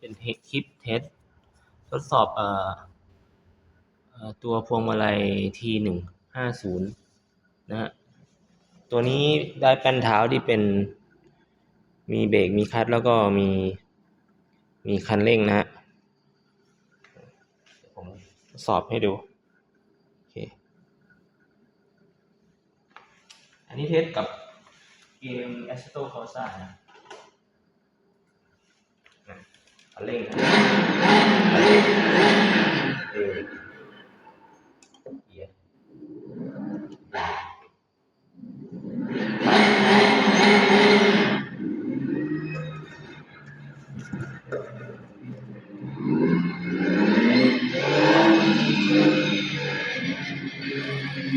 เป็นคลิปเทสทดสอบเอ่อตัวพวงมาลัย T หนึ่งห้าศูนย์นะฮะตัวนี้ได้แป้นเท้าที่เป็นมีเบรกมีคลัตช์แล้วก็มีมีคันเร่งนะฮะผมสอบให้ดูโอเคอันนี้เทสกับเกม a s t o Corsa นะนะคันเร่งนะ คันเร่งเบรกเกียร์เบรก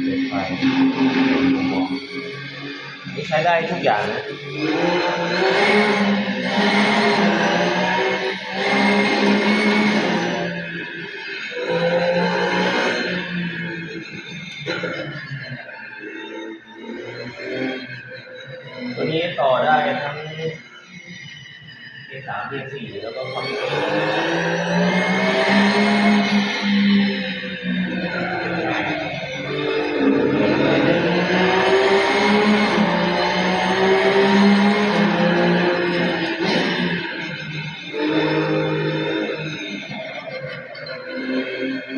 เปิดไฟนี่ใช้ได้ทุกอย่างนะ ตัวนี้ต่อได้ทั้ง A3 A4 แล้วก็คอมพิวเตอ ประ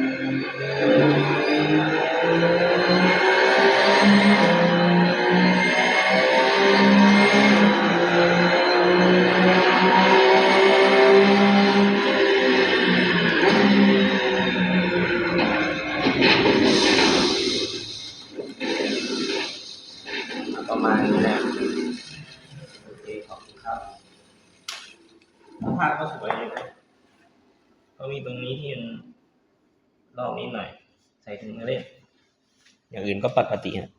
มาณนี้นะโอเคขอบคุณครับภาพก็สวยอยู่นะก็มีตรงนี้ที่มัน ลอกนิดหน่อย ใส่ถุงมาเล่น อย่างอื่นก็ปกติฮะ